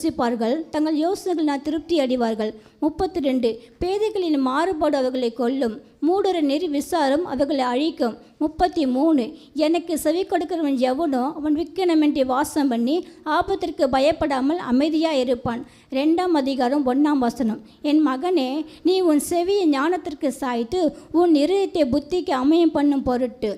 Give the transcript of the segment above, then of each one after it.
யோசிப்பார்கள். தங்கள் யோசனைகள் நான் திருப்தி அடைவார்கள். முப்பத்தி ரெண்டு பேதைகளின் மாறுபாடு அவர்களை கொல்லும். மூடர நெறி விசாரம் அவர்களை அழிக்கும். முப்பத்தி மூணு எனக்கு செவி கொடுக்கிறவன் எவனோ அவன் விக்கணமென்றி வாசம் பண்ணி ஆபத்திற்கு பயப்படாமல் அமைதியாக இருப்பான். ரெண்டாம் அதிகாரம் ஒன்றாம் வசனம். என் மகனே நீ உன் செவியை ஞானத்திற்கு சாய்த்து உன் இருதயத்தை புத்திக்கு அமையம் பண்ணும் பொருட்டு.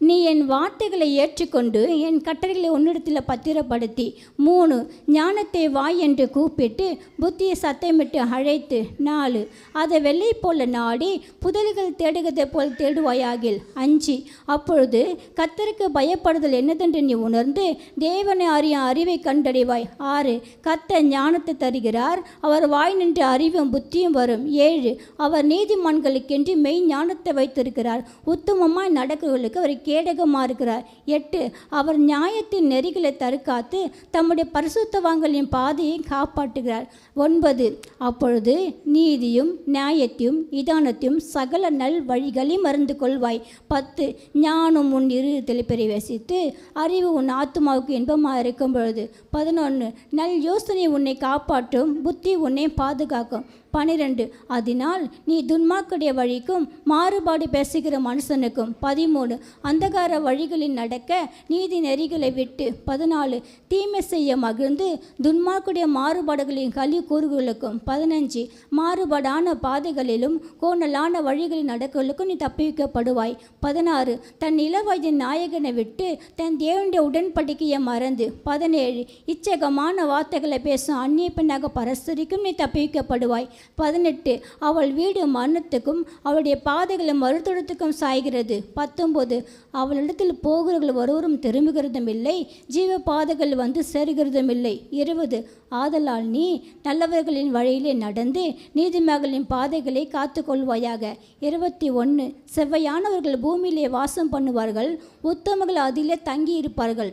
நீ என் வார்த்தைகளை ஏற்றுக்கொண்டு என் கட்டளைகளை ஒன்னிடத்தில் பத்திரப்படுத்தி. மூணு ஞானத்தை வாய் என்று கூப்பிட்டு புத்தியை சத்தமிட்டு அழைத்து. நாலு அதை வெள்ளை போல நாடி புதல்கள் தேடுகிறதை போல் தேடுவாயாகில். அஞ்சு அப்பொழுது கத்தருக்கு பயப்படுதல் என்னதென்று நீ உணர்ந்து தேவனை அறிய அறிவை கண்டடைவாய். ஆறு கத்த ஞானத்தை தருகிறார். அவர் வாய் நின்று அறிவும் புத்தியும் வரும். ஏழு அவர் நீதிமான்களுக்கென்று மெய் ஞானத்தை வைத்திருக்கிறார். உத்தமமாய் நடக்கிறவர்களுக்கு அவர் கேடகமாக இருக்கிறார் எட்டு அவர் நியாயத்தின் நெறிகளை தற்காத்து தம்முடைய பரிசுத்தவான்களின் பாதையை காப்பாற்றுகிறார். ஒன்பது அப்பொழுது நீதியும் நியாயத்தையும் இதானத்தையும் சகல நல் வழிகளையும் மறந்து கொள்வாய். பத்து ஞானம் உன் இருதயத்தில் பிரவேசித்து அறிவு உன் ஆத்மாவுக்கு இன்பமாக இருக்கும் பொழுது பதினொன்று நல் யோசனை உன்னை காப்பாற்றும் புத்தி உன்னை பாதுகாக்கும். பனிரெண்டு. அதனால் நீ துன்மாக்குடைய வழிக்கும் மாறுபாடு பேசுகிற மனுஷனுக்கும். பதிமூணு. அந்தகார வழிகளில் நடக்க நீதி நெறிகளை விட்டு. பதினாலு. தீமை செய்ய மகிழ்ந்து துன்மாக்குடைய மாறுபாடுகளின் கலி கூறுகளுக்கும் பதினஞ்சு. மாறுபாடான பாதைகளிலும் கோணலான வழிகளில் நடக்கலுக்கும் நீ தப்பிக்கப்படுவாய். பதினாறு. தன் இளவயதின் நாயகனை விட்டு தன் தேவனுடைய உடன்படிக்கையை மறந்து. பதினேழு. இச்சகமான வார்த்தைகளை பேசும் அந்நிய பெண்ணாக பரஸ்தரிக்கும் நீ தப்பிக்கப்படுவாய். பதினெட்டு. அவள் வீடு மரணத்துக்கும் அவளுடைய பாதைகளை மறுத்தொடத்துக்கும் சாய்கிறது. பத்தொம்போது அவளிடத்தில் போகிறவர்கள் ஒருவரும் திரும்புகிறதும் இல்லை ஜீவ பாதைகள் வந்து சேருகிறதும் இல்லை இருபது. ஆதலால் நீ நல்லவர்களின் வழியிலே நடந்து நீதிமகளின் பாதைகளை காத்துக்கொள்வாயாக. இருபத்தி ஒன்று செவ்வையானவர்கள் பூமியிலே வாசம் பண்ணுவார்கள் உத்தமர்கள் அதிலே தங்கி இருப்பார்கள்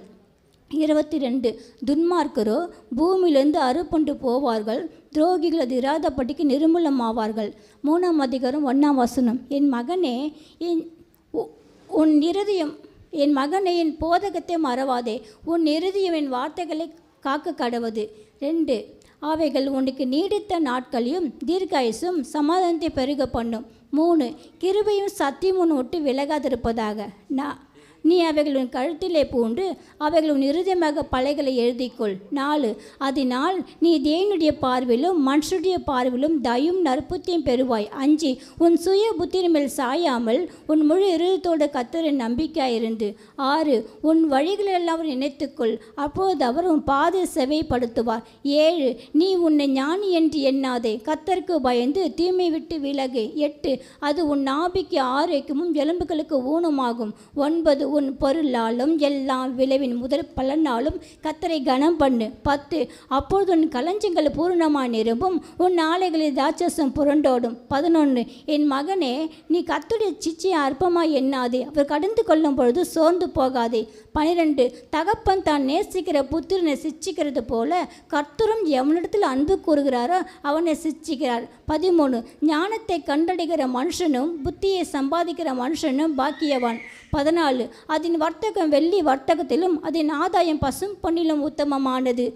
இருபத்தி ரெண்டு துன்மார்க்கரோ பூமியிலிருந்து அறுப்புண்டு போவார்கள் துரோகிகள் அது இராதபடிக்கு நிர்மூலமாவார்கள். மூணாம் அதிகாரம் ஒன்றாம் வசனம். என் மகனே என் உ- உன் இருதயம் என் மகனே என் போதகத்தை மறவாதே. உன் இருதயம் என் வார்த்தைகளை காக்க கடவது. ரெண்டு அவைகள் உனக்கு நீடித்த நாட்களையும் தீர்க்காயுசும் சமாதானத்தை பெருக பண்ணும். மூணு கிருபையும் சத்தியம் உன் விட்டு விலகாதிருப்பதாக. நான் நீ அவைகளின் கழுத்திலே பூண்டு அவைகள் உன் இருதயமாக பலைகளை எழுதிக்கொள். நாலு அதனால் நீ தேவனுடைய பார்வையிலும் மனுஷருடைய பார்வையிலும் தயும் நற்புத்தியும் பெறுவாய். அஞ்சு உன் சுய புத்தியின் மேல் சாயாமல் உன் முழு இருதயத்தோட கத்தரின் நம்பிக்கையாயிருந்து. ஆறு உன் வழிகளெல்லாம் அவர் நினைத்துக்கொள். அப்போது அவர் உன் பாதை செவைப்படுத்துவார். ஏழு நீ உன்னை ஞானி என்று எண்ணாதே. கத்தருக்கு பயந்து தீமை விட்டு விலகு. எட்டு அது உன் நாபிக்கு ஆரோக்கியமும் எலும்புகளுக்கு ஊனமாகும். ஒன்பது உன் பொருளாலும் எல்லா விளைவின் முதல் பலனாலும் கத்தரை கனம் பண்ணு பத்து அப்பொழுது உன் களஞ்சங்கள் பூரணமாக நிரம்பும். உன் நாளைகளில் தாட்சசம் புரண்டோடும். பதினொன்று என் மகனே நீ கத்துடைய சிச்சையை அற்பமாக எண்ணாதே. அவர் கடந்து கொள்ளும் பொழுது சோர்ந்து போகாதே. பனிரெண்டு தகப்பன் தான் நேசிக்கிற புத்திரனை சிச்சிக்கிறது போல கர்த்தரும் எவனிடத்தில் அன்பு கூறுகிறாரோ அவனை சிச்சிக்கிறார். பதிமூணு ஞானத்தை கண்டடைகிற மனுஷனும் புத்தியை சம்பாதிக்கிற மனுஷனும் பாக்கியவான். பதினாலு. அதன் வர்த்தகம் வெள்ளி வர்த்தகத்திலும் அதன் ஆதாயம் பசும் பொன்னிலும் உத்தமமானது.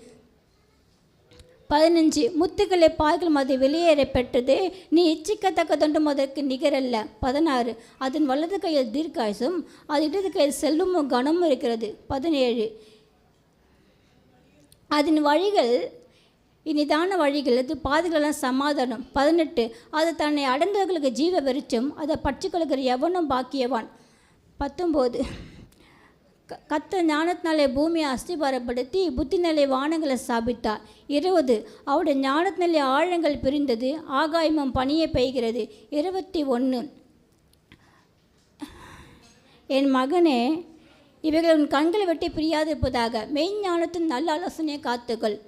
பதினஞ்சு. முத்துக்களை பாய்களும் அது வெளியேற பெற்றது. நீ இச்சிக்கத்தக்கதொன்றும் அதற்கு நிகரல்ல. பதினாறு. அதன் வலது கையில் தீர்க்காயசும் அது இடது கையில் செல்வமும் கனமும் இருக்கிறது. பதினேழு. அதன் வழிகள் இனிதான வழிகள் அது பாதைகளெல்லாம் சமாதானம். பதினெட்டு. அது தன்னை அடைந்தவர்களுக்கு ஜீவ வெறிச்சும் அதை பற்றிக்கொள்கிற எவனும் பாக்கியவான். பத்தொம்போது. க- கத்த ஞானத்தினாலே பூமியை அஸ்திபாரப்படுத்தி புத்திநிலை வானங்களை ஸ்தாபித்தார். இருபது அவருடைய ஞானத்தினாலே ஆழங்கள் பிரிந்தது ஆகாயமும் பணியை பெய்கிறது. இருபத்தி ஒன்று என் மகனே இவைகள் உன் கண்களை வெட்டி பிரியாதிருப்பதாக. மெய்ஞானத்தின் நல்ல ஆலோசனையை காத்துக்கள்.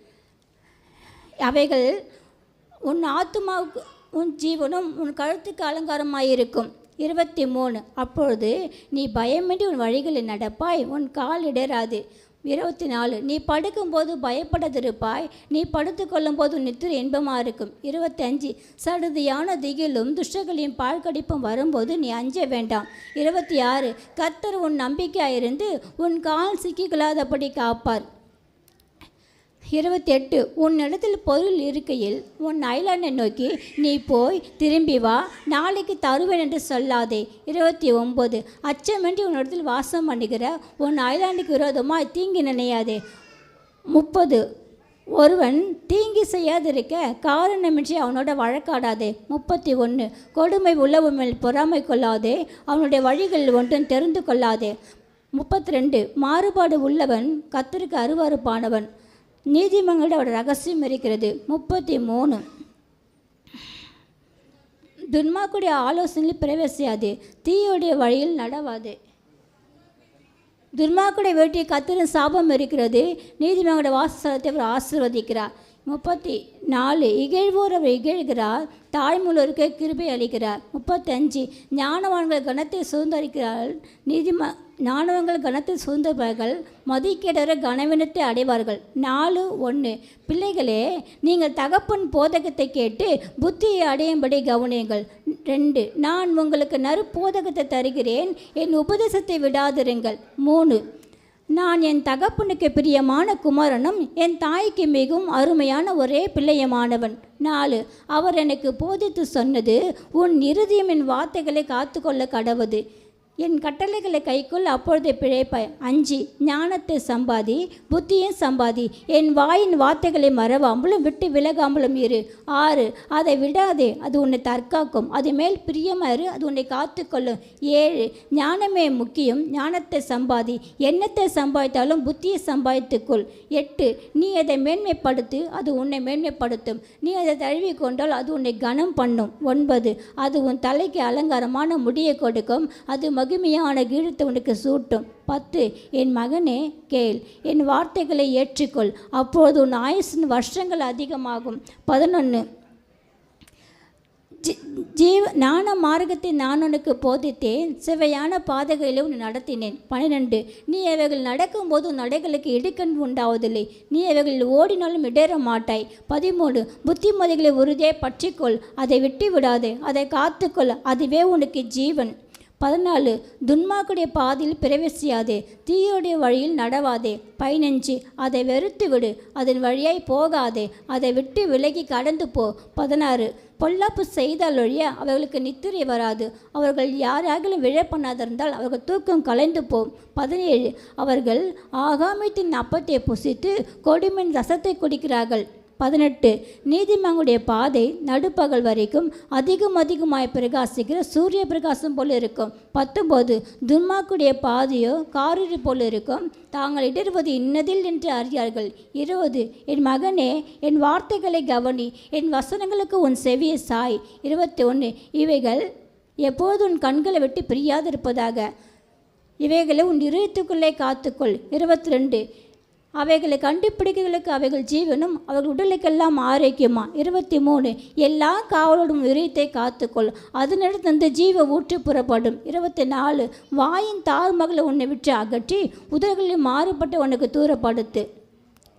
அவைகள் உன் ஆத்துமாவுக்கு உன் ஜீவனும் உன் கழுத்துக்கு அலங்காரமாயிருக்கும். இருபத்தி மூணு அப்பொழுது நீ பயமின்றி உன் வழிகளில் நடப்பாய் உன் கால் இடராது. இருபத்தி நாலு நீ படுக்கும்போது பயப்படாதிருப்பாய் நீ படுத்து கொள்ளும்போது நித்திரை இன்பமாக இருக்கும். இருபத்தஞ்சு சடுதியான திகிலும் துஷ்டங்களையும் பாழ்கடிப்பும் வரும்போது நீ அஞ்ச வேண்டாம். இருபத்தி ஆறு கர்த்தர் உன் நம்பிக்கையாயிருந்து உன் கால் சிக்கிக்கொள்ளாதபடி காப்பார். இருபத்தி எட்டு உன்னிடத்தில் பொருள் இருக்கையில் உன் அயலானை நோக்கி நீ போய் திரும்பி வா நாளைக்கு தருவேன் என்று சொல்லாதே. இருபத்தி ஒம்பது அச்சமின்றி உன்னிடத்தில் வாசம் பண்ணுகிற உன் அயலானுக்கு விரோதமாக தீங்கி நினையாதே. முப்பது ஒருவன் தீங்கி செய்யாதிருக்க காரணமின்றி அவனோட வழக்காடாதே. முப்பத்தி ஒன்று கொடுமை உள்ளவன் பொறாமை கொள்ளாதே அவனுடைய வழிகளில் ஒன்றும் தெரிந்து கொள்ளாதே. முப்பத்தி ரெண்டு மாறுபாடு உள்ளவன் கத்தருக்கு அருவறுப்பானவன் நீதிமங்களிடம் ரகசியம் இருக்கிறது. முப்பத்தி மூணு துன்மாக்குடைய ஆலோசனையில் பிரவேசியாது. தீயுடைய வழியில் நடவாது. துர்மாக்குடைய வேட்டியை கத்திர சாபம் இருக்கிறது. நீதிமன்ற வாசஸ்தலத்தை அவர் ஆசிர்வதிக்கிறார். முப்பத்தி நாலு. இகழ்வோர் இகழ்கிறார் தாழ்முள்ளோருக்கு கிருபை அளிக்கிறார். முப்பத்தஞ்சு. ஞானவான்கள் கணத்தை சுதந்திரிக்கிறார்கள் நீதிம ஞானவங்கள் கணத்தை சுதந்திரப்பார்கள் மதிக்கேடர கனவினத்தை அடைவார்கள். நாலு ஒன்று பிள்ளைகளே நீங்கள் தகப்பன் போதகத்தை கேட்டு புத்தியை அடையும்படி கவனியுங்கள். ரெண்டு. நான் உங்களுக்கு நறு போதகத்தை தருகிறேன். என் உபதேசத்தை விடாதிருங்கள். மூணு. நான் என் தகப்பனுக்கு பிரியமான குமாரனும் என் தாய்க்கு மிகவும் அருமையான ஒரே பிள்ளையமானவன். நாலு அவர் எனக்கு போதித்து சொன்னது உன் இறுதியம் என் வார்த்தைகளை காத்துக்கொள்ள கடவுது. என் கட்டளைகளை கைக்குள் அப்பொழுதே பிழைப்பாய் அஞ்சு ஞானத்தை சம்பாதி புத்தியும் சம்பாதி. என் வாயின் வார்த்தைகளை மறவாமலும் விட்டு விலகாமலும் இரு. ஆறு அதை விடாதே அது உன்னை தற்காக்கும். அது மேல் பிரியமாறு அது உன்னை காத்துக்கொள்ளும். ஏழு ஞானமே முக்கியம் ஞானத்தை சம்பாதி. எண்ணத்தை சம்பாதித்தாலும் புத்தியை சம்பாதித்துக்கொள். எட்டு நீ அதை மேன்மைப்படுத்து அது உன்னை மேன்மைப்படுத்தும். நீ அதை தழுவி கொண்டால் அது உன்னை கனம் பண்ணும். ஒன்பது அது உன் தலைக்கு அலங்காரமான முடியை கொடுக்கும். அது மகிமையான கீழத்தை உனக்கு சூட்டும். பத்து என் மகனே கேள். என் வார்த்தைகளை ஏற்றுக்கொள். அப்போது உன் ஆயுசின் வருஷங்கள் அதிகமாகும். பதினொன்று ஜி ஜீவ ஞான மார்க்கத்தை நான் உனக்கு போதித்தேன். சிவையான பாதைகளில் உன் நடத்தினேன். பன்னிரெண்டு நீ அவைகள் நடக்கும்போது உன் நடைகளுக்கு இடுக்கண் உண்டாவதில்லை. நீ அவைகளில் ஓடினாலும் இடேற மாட்டாய். பதிமூணு புத்திமதிகளை உறுதியை பற்றிக்கொள். அதை விட்டு விடாதே அதை காத்துக்கொள். அதுவே உனக்கு ஜீவன். பதினாலு துன்மாக்குடைய பாதையில் பிரவேசியாதே தீயோடைய வழியில் நடவாதே பதினஞ்சு அதை வெறுத்து விடு அதன் வழியாய் போகாதே அதை விட்டு விலகி கடந்து போ. பதினாறு பொல்லாப்பு செய்தாலொழிய அவர்களுக்கு நித்திரை வராது அவர்கள் யாராகிலும் விழ பண்ணாதிருந்தால் அவர்கள் தூக்கம் கலைந்து போம் பதினேழு அவர்கள் ஆகாமியத்தின் அப்பத்தை புசித்து கொடுமின் ரசத்தை குடிக்கிறார்கள். பதினெட்டு. நீதிமங்களுடைய பாதை நடுப்பகல் வரைக்கும் அதிகம் அதிகமாய் பிரகாசிக்கிற சூரிய பிரகாசம் போல இருக்கும். பத்தொம்போது துன்மாக்குடைய பாதையோ காரிரு போல இருக்கும். தாங்கள் இடறுவது இன்னதில் என்று அறியார்கள். இருபது என் மகனே என் வார்த்தைகளை கவனி என் வசனங்களுக்கு உன் செவியை சாய். இருபத்தி ஒன்று இவைகள் எப்போது உன் கண்களை விட்டு பிரியாதிருப்பதாக? இவைகளை உன் இருத்துக்குள்ளே காத்துக்கொள். இருபத்தி ரெண்டு அவைகளை கண்டுபிடிக்கிறதுக்கு அவைகள் ஜீவனும் அவர்கள் உடலுக்கெல்லாம் ஆரோக்கியமா? இருபத்தி மூணு எல்லா காவலோடும் இதயத்தை காத்துக்கொள். வந்து ஜீவ ஊற்று புறப்படும். இருபத்தி நாலு வாயின் தாழ்மகளை உன்னை விட்டு அகற்றி உதடுகளில் மாறுபட்டு உனக்கு தூரப்படுத்து.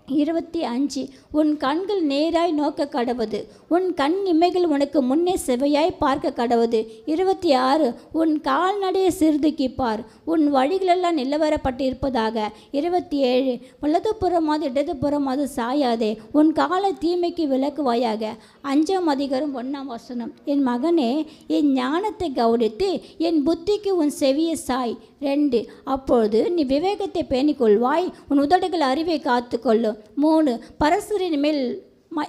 இருபத்தி அஞ்சு. உன் கண்கள் நேராய் நோக்க கடவுது. உன் கண் இமைகள் உனக்கு முன்னே செவையாய் பார்க்க கடவுது. இருபத்தி ஆறு உன் கால்நடையை சிறுதுக்கி பார். உன் வழிகளெல்லாம் நிலவரப்பட்டிருப்பதாக. இருபத்தி ஏழு வலதுபுறமாவது இடதுபுறமாவது சாயாதே. உன் காலை தீமைக்கு விலக்குவாயாக. அஞ்சாம் அதிகாரம் ஒன்றாம் வசனம். என் மகனே என் ஞானத்தை கவனித்து என் புத்திக்கு உன் செவியை சாய். ரெண்டு அப்பொழுது நீ விவேகத்தை பேணிக்கொள்வாய். உன் உதடுகள் அறிவை காத்துக்கொள்ளும். மூணு பரசுரின் மேல் ம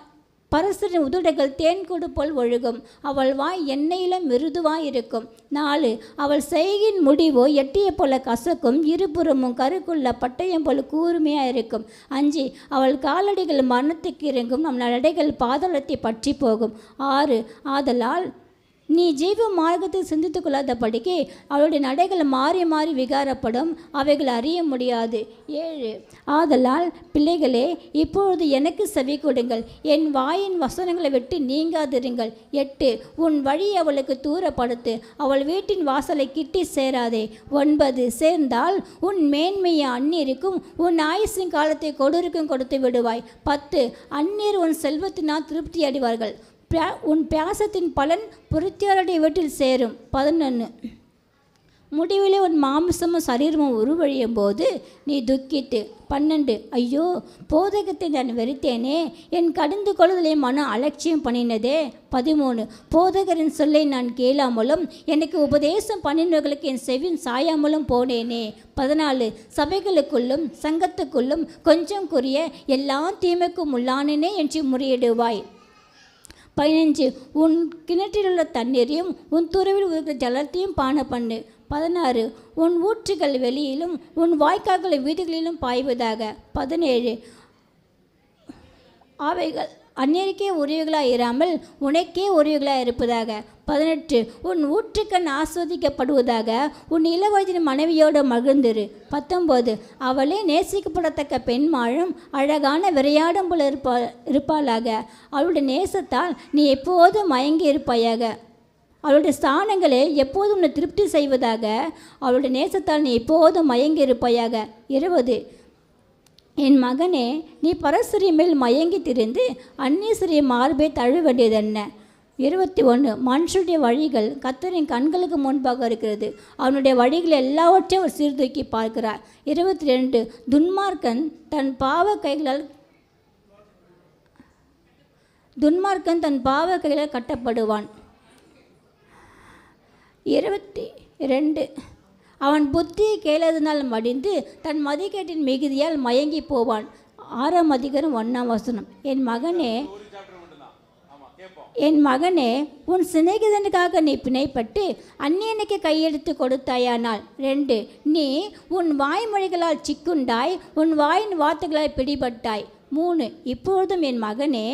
பரசுரின் உதடுகள் தேன்கூடு போல் ஒழுகும். அவள் வாய் எண்ணெயிலும் மிருதுவாயிருக்கும். நாலு அவள் செய்கின் முடிவோ எட்டிய போல கசக்கும். இருபுறமும் கருக்குள்ள பட்டயம் போல கூர்மையாக இருக்கும் அஞ்சு அவள் காலடிகள் மரணத்துக்கு இறங்கும். நம் நடைகள் பாதாளத்தை பற்றி போகும். ஆறு ஆதலால் நீ ஜீவ மார்க்கத்தை சிந்தித்து கொள்ளாதபடிக்கு அவளுடைய நடைகள் மாறி மாறி விகாரப்படும். அவைகள் அறிய முடியாது. ஏழு ஆதலால் பிள்ளைகளே இப்பொழுது எனக்கு செவி கொடுங்கள். என் வாயின் வசனங்களை விட்டு நீங்காதிருங்கள். எட்டு உன் வழி அவளுக்கு தூரப்படுத்து. அவள் வீட்டின் வாசலை கிட்டி சேராதே. ஒன்பது சேர்ந்தால் உன் மேன்மையை அந்நீருக்கும் உன் ஆயுசின் காலத்தை கொடுருக்கும் கொடுத்து விடுவாய். பத்து அந்நீர் உன் செல்வத்தினால் திருப்தி அடைவார்கள். உன் பியாசத்தின் பலன் புரித்தியாருடைய வீட்டில் சேரும். பதினொன்று முடிவிலே உன் மாமிசமும் சரீரமும் உருவழியும் போது நீ துக்கித்து பன்னெண்டு. ஐயோ போதகத்தை நான் வெறுத்தேனே. என் கடிந்து கொள்ளுதலை மன அலட்சியம் பண்ணினதே. பதிமூணு. போதகரின் சொல்லை நான் கேளாமலும் எனக்கு உபதேசம் பண்ணினவர்களுக்கு என் செவின் சாயாமலும் போனேனே. பதினாலு. சபைகளுக்குள்ளும் சங்கத்துக்குள்ளும் கொஞ்சம் குறிய எல்லா தீமைக்கும் உள்ளானேனே என்று முறையிடுவாய். பதினஞ்சு உன் கிணற்றிலுள்ள தண்ணீரையும் உன் துறவில் இருக்கிற ஜலத்தையும் பான பண்ணு. பதினாறு உன் ஊற்றுகள் வெளியிலும் உன் வாய்க்கால்களை வீடுகளிலும் பாய்வதாக. பதினேழு அவைகள் அந்நியருக்கே உரியவர்களாக இராமல் உனக்கே உரியவர்களாக இருப்பதாக. பதினெட்டு உன் ஊற்றுக்கண் ஆஸ்வதிக்கப்படுவதாக உன் இளவயதின் மனைவியோடு மகிழ்ந்திரு. பத்தொம்போது அவளே நேசிக்கப்படத்தக்க பெண்மாழும் அழகான விரையாடும் போல இருப்பா இருப்பாளாக. அவளுடைய நேசத்தால் நீ எப்போதும் மயங்கி இருப்பாயாக. அவளுடைய ஸ்தானங்களே எப்போதும் உன்னை திருப்தி செய்வதாக. அவளுடைய நேசத்தால் நீ எப்போதும் மயங்கி இருப்பாயாக. இருபது என் மகனே நீ பரஸ்திரிய மேல் மயங்கி திரிந்து அந்நியசிறிய மார்பை தழுவ வேண்டியதென்ன இருபத்தி ஒன்று மனுஷனுடைய வழிகள் கத்தரின் கண்களுக்கு முன்பாக இருக்கிறது. அவனுடைய வழிகள் எல்லாவற்றையும் அவர் சீர்தூக்கி பார்க்கிறார். இருபத்தி ரெண்டு துன்மார்க்கன் தன் பாவ கைகளால் துன்மார்க்கன் தன் பாவ கைகளால் கட்டப்படுவான். இருபத்தி ரெண்டு அவன் புத்தி கேளதினால் மடிந்து தன் மதிக்கேட்டின் மிகுதியால் மயங்கி போவான். ஆறாம் அதிகாரம் ஒன்றாம் வசனம். என் மகனே என் மகனே உன் சிநேகிதனுக்காக நீ பிணைப்பட்டு அந்நியனுக்கு கையெடுத்து கொடுத்தாயானால். ரெண்டு நீ உன் வாய்மொழிகளால் சிக்குண்டாய் உன் வாயின் வார்த்தைகளால் பிடிபட்டாய். மூணு இப்பொழுதும் என் மகனே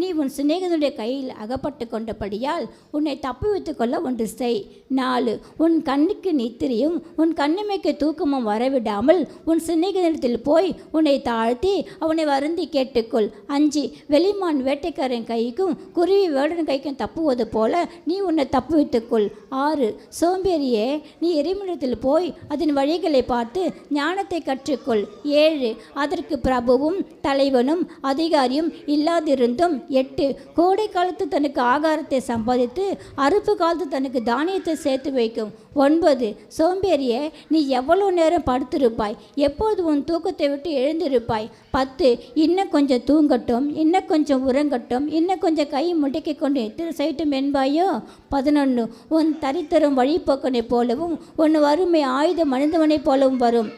நீ உன் சிநேகிதனுடைய கையில் அகப்பட்டு கொண்டபடியால் உன்னை தப்புவித்து கொள்ள ஒன்று செய். நாலு உன் கண்ணுக்கு நித்திரியும் உன் கண்ணிமைக்கு தூக்கமும் வரவிடாமல் உன் சிநேகிதனத்தில் போய் உன்னை தாழ்த்தி அவனை வருந்தி கேட்டுக்கொள். அஞ்சு வெளிமான் வேட்டைக்காரன் கைக்கும் குருவி வேடன் கைக்கும் தப்புவது போல நீ உன்னை தப்புவித்துக்கொள் ஆறு சோம்பேறியே நீ எரிமலத்தில் போய் அதன் வழிகளை பார்த்து ஞானத்தை கற்றுக்கொள். ஏழு அதற்கு பிரபுவும் தலைவன் தலைவனும் அதிகாரியும் இல்லாதிருந்தும் எட்டு கோடை காலத்து தனக்கு ஆகாரத்தை சம்பாதித்து அறுப்பு காலத்து தனக்கு தானியத்தை சேர்த்து வைக்கும். ஒன்பது சோம்பேறிய நீ எவ்வளோ நேரம் படுத்திருப்பாய்? எப்போது உன் தூக்கத்தை விட்டு எழுந்திருப்பாய்? பத்து இன்னும் கொஞ்சம் தூங்கட்டும் இன்னும் கொஞ்சம் உறங்கட்டும் இன்னும் கொஞ்சம் கை முடக்கி கொண்டு எத்திர சைட்டும் என்பாயோ? பதினொன்று உன் தரித்தரும் வழிபோக்கனைப் போலவும் உன் வறுமை ஆயுத மனிதவனைப் போலவும் வரும்.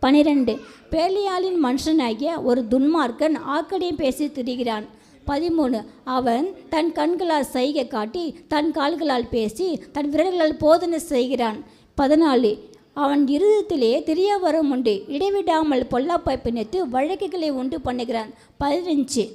பனிரெண்டு. பேலியாலின் மனுஷனாகிய ஒரு துன்மார்க்கன் ஆக்கடையும் பேசி திரிகிறான். பதிமூணு. அவன் தன் கண்களால் செய்கை காட்டி தன் கால்களால் பேசி தன் விரல்களால் போதனை செய்கிறான். பதினாலு. அவன் இருதயத்திலே திரியாவரம் உண்டு. இடைவிடாமல் பொல்லாப்பை பிணைத்து வழக்குகளை உண்டு பண்ணுகிறான். பதினஞ்சு.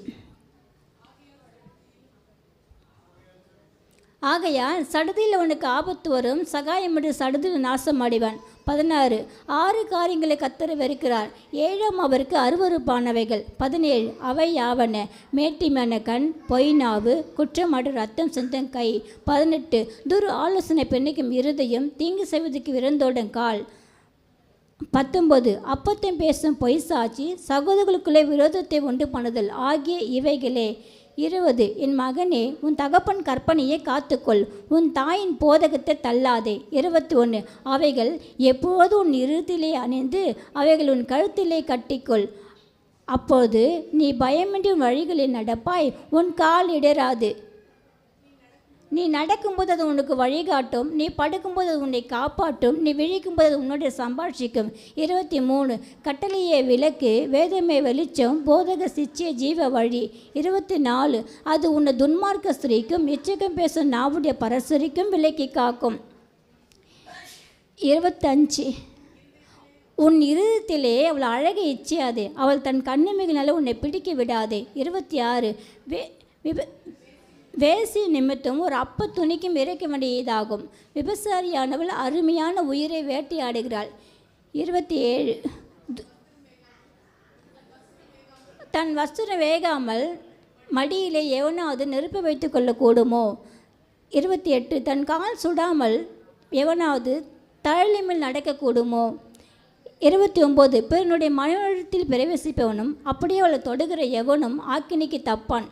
ஆகையால் சடுதியில் அவனுக்கு ஆபத்து வரும். சகாயமிட்டு சடுதியில் நாசம் அடைவான் பதினாறு. ஆறு காரியங்களை கத்தர வெறுக்கிறார். ஏழாம் அவருக்கு அருவறுப்பானவைகள் பதினேழு. அவை யாவன? மேட்டிமான கண் குற்றம் குற்றமாடு ரத்தம் சிந்தம் கை. பதினெட்டு. துரு ஆலோசனை பெண்ணுக்கும் இருதயம் தீங்கு செய்வதற்கு விரந்தோடும் கால். பத்தொன்பது. அப்பத்தையும் பேசும் பொய் சாட்சி சகோதரர்களுக்குள்ளே விரோதத்தை உண்டு பண்ணுதல் ஆகிய இவைகளே. இருபது என் மகனே உன் தகப்பன் கற்பனையை காத்துக்கொள். உன் தாயின் போதகத்தை தள்ளாதே. இருபத்தி ஒன்று அவைகள் எப்போது உன் இறுதியிலே அணிந்து அவைகள் உன் கழுத்திலே கட்டிக்கொள். அப்போது நீ பயமின்றி வழிகளில் நடப்பாய். உன் கால் இடராது. நீ நடக்கும்போது அது உனக்கு வழிகாட்டும் நீ படுக்கும்போது அது உன்னை காப்பாற்றும் நீ விழிக்கும்போது அது உன்னுடைய சம்பாஷிக்கும். இருபத்தி மூணு கட்டளையே விளக்கு வேதமே வெளிச்சம் போதக சிச்சிய ஜீவ வழி. இருபத்தி நாலு அது உன்னை துன்மார்க்க ஸ்திரீக்கும் எச்சகம் பேசும் நாவுடைய பரசுரிக்கும் விலக்கி காக்கும். இருபத்தஞ்சு உன் இருதயத்திலே அவள் அழகை இச்சியாதே. அவள் தன் கண்ணுமிகளால் உன்னை பிடிக்க விடாதே. இருபத்தி ஆறு வே விப வேசி நிமித்தம் ஒரு அப்ப துணிக்கும் இறைக்க வேண்டியதாகும். விபசாரியானவள் அருமையான உயிரை வேட்டையாடுகிறாள் இருபத்தி ஏழு து- தன் வஸ்திரம் வேகாமல் மடியிலே எவனாவது நெருப்பு வைத்து கொள்ளக்கூடுமோ? இருபத்தி எட்டு தன் கால் சுடாமல் எவனாவது தழலிமில் நடக்கக்கூடுமோ? இருபத்தி ஒம்பது பிறனுடைய மனத்தில் பிரவேசிப்பவனும் அப்படியே அவளை தொடுகிற எவனும் ஆக்கினிக்கு தப்பான்.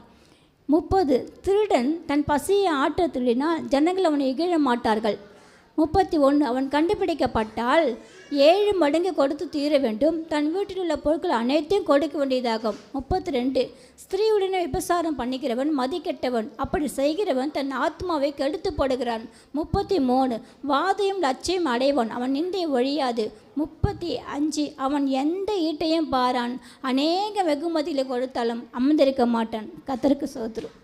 முப்பது. திருடன் தன் பசியை ஆட்ட திருடினால் ஜனங்கள் அவனை இகழ மாட்டார்கள். முப்பத்தி ஒன்று. அவன் கண்டுபிடிக்கப்பட்டால் ஏழு மடங்கு கொடுத்து தீர வேண்டும். தன் வீட்டில் உள்ள பொருட்கள் அனைத்தையும் கொடுக்க வேண்டியதாகும். முப்பத்தி ரெண்டு ஸ்திரீயுடனே விபசாரம் பண்ணிக்கிறவன் மதிக்கெட்டவன் அப்படி செய்கிறவன் தன் ஆத்மாவை கெடுத்து போடுகிறான். முப்பத்தி மூணு வாதையும் லட்சியம் அடைவான். அவன் நிந்தை ஒழியாது. முப்பத்தி அஞ்சு அவன் எந்த ஈட்டையும் பாரான். அநேக வெகுமதியில் கொடுத்தாலும் அமர்ந்திருக்க மாட்டான். கத்தருக்கு சோத்துரும்